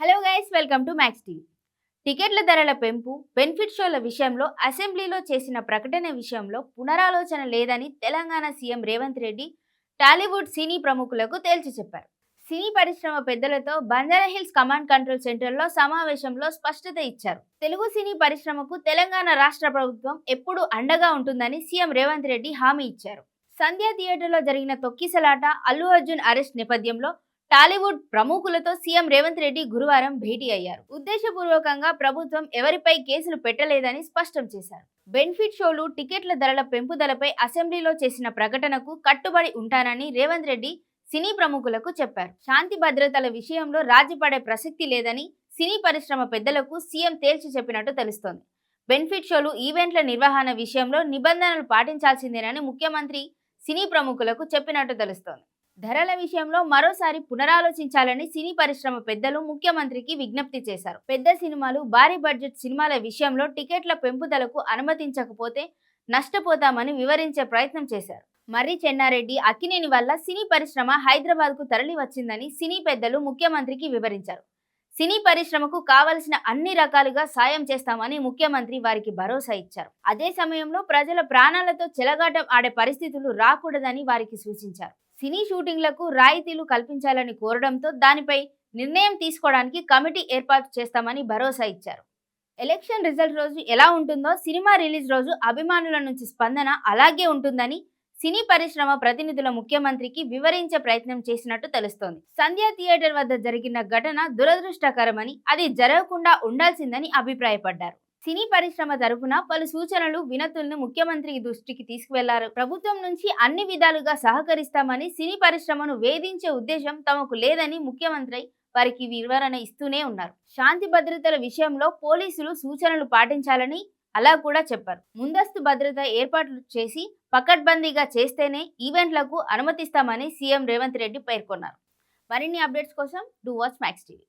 Hello guys welcome to Max TV టికెట్ల ధరల పెంపు బెనిఫిట్ షోల విషయంలో అసెంబ్లీలో చేసిన ప్రకటన విషయంలో పునరాలోచన లేదని Telangana CM Revanth Reddy Tollywood cine ప్రముఖులకు తేల్చి చెప్పారు. సినీ పరిశ్రమ పెద్దలతో బంజారాహిల్స్ కమాండ్ కంట్రోల్ సెంటర్లో సమావేశంలో స్పష్టత ఇచ్చారు. తెలుగు సినీ పరిశ్రమకు తెలంగాణ రాష్ట్ర ప్రభుత్వం ఎప్పుడు అండగా ఉంటుందని సీఎం రేవంత్ రెడ్డి హామీ ఇచ్చారు. సంధ్యా థియేటర్లో జరిగిన తొక్కిసలాట అల్లు అర్జున్ అరెస్ట్ నేపథ్యంలో టాలీవుడ్ ప్రముఖులతో సీఎం రేవంత్ రెడ్డి గురువారం భేటీ అయ్యారు. ఉద్దేశపూర్వకంగా ప్రభుత్వం ఎవరిపై కేసులు పెట్టలేదని స్పష్టం చేశారు. బెనిఫిట్ షోలు టికెట్ల ధరల పెంపుదలపై అసెంబ్లీలో చేసిన ప్రకటనకు కట్టుబడి ఉంటానని రేవంత్ రెడ్డి సినీ ప్రముఖులకు చెప్పారు. శాంతి భద్రతల విషయంలో రాజీపడే ప్రసక్తి లేదని సినీ పరిశ్రమ పెద్దలకు సీఎం తేల్చి చెప్పినట్టు తెలుస్తోంది. బెనిఫిట్ షోలు ఈవెంట్ల నిర్వహణ విషయంలో నిబంధనలు పాటించాల్సిందేనని ముఖ్యమంత్రి సినీ ప్రముఖులకు చెప్పినట్టు తెలుస్తోంది. ధరల విషయంలో మరోసారి పునరాలోచించాలని సినీ పరిశ్రమ పెద్దలు ముఖ్యమంత్రికి విజ్ఞప్తి చేశారు. పెద్ద సినిమాలు భారీ బడ్జెట్ సినిమాల విషయంలో టికెట్ల పెంపుదలకు అనుమతించకపోతే నష్టపోతామని వివరించే ప్రయత్నం చేశారు. మర్రి చెన్నారెడ్డి అక్కినేని వల్ల సినీ పరిశ్రమ హైదరాబాద్కు తరలి వచ్చిందని సినీ పెద్దలు ముఖ్యమంత్రికి వివరించారు. సినీ పరిశ్రమకు కావలసిన అన్ని రకాలుగా సాయం చేస్తామని ముఖ్యమంత్రి వారికి భరోసా ఇచ్చారు. అదే సమయంలో ప్రజల ప్రాణాలతో చెలగాటం ఆడే పరిస్థితులు రాకూడదని వారికి సూచించారు. సినీ షూటింగ్లకు రాయితీలు కల్పించాలని కోరడంతో దానిపై నిర్ణయం తీసుకోవడానికి కమిటీ ఏర్పాటు చేస్తామని భరోసా ఇచ్చారు. ఎలక్షన్ రిజల్ట్ రోజు ఎలా ఉంటుందో సినిమా రిలీజ్ రోజు అభిమానుల నుంచి స్పందన అలాగే ఉంటుందని సినీ పరిశ్రమ ప్రతినిధుల ముఖ్యమంత్రికి వివరించే ప్రయత్నం చేసినట్టు తెలుస్తోంది. సంధ్యా థియేటర్ వద్ద జరిగిన ఘటన దురదృష్టకరమని అది జరగకుండా ఉండాల్సిందని అభిప్రాయపడ్డారు. సినీ పరిశ్రమ తరఫున పలు సూచనలు వినతులను ముఖ్యమంత్రి దృష్టికి తీసుకువెళ్ళారు. ప్రభుత్వం నుంచి అన్ని విధాలుగా సహకరిస్తామని సినీ పరిశ్రమను వేధించే ఉద్దేశం తమకు లేదని ముఖ్యమంత్రి వారికి వివరణ ఇస్తూనే ఉన్నారు. శాంతి భద్రతల విషయంలో పోలీసులు సూచనలు పాటించాలని అలా కూడా చెప్పారు. ముందస్తు భద్రత ఏర్పాట్లు చేసి పకడ్బందీగా చేస్తేనే ఈవెంట్లకు అనుమతిస్తామని సీఎం రేవంత్ రెడ్డి పేర్కొన్నారు. మరిన్ని అప్డేట్స్ కోసం డూ వాచ్ మ్యాక్స్ టీవీ.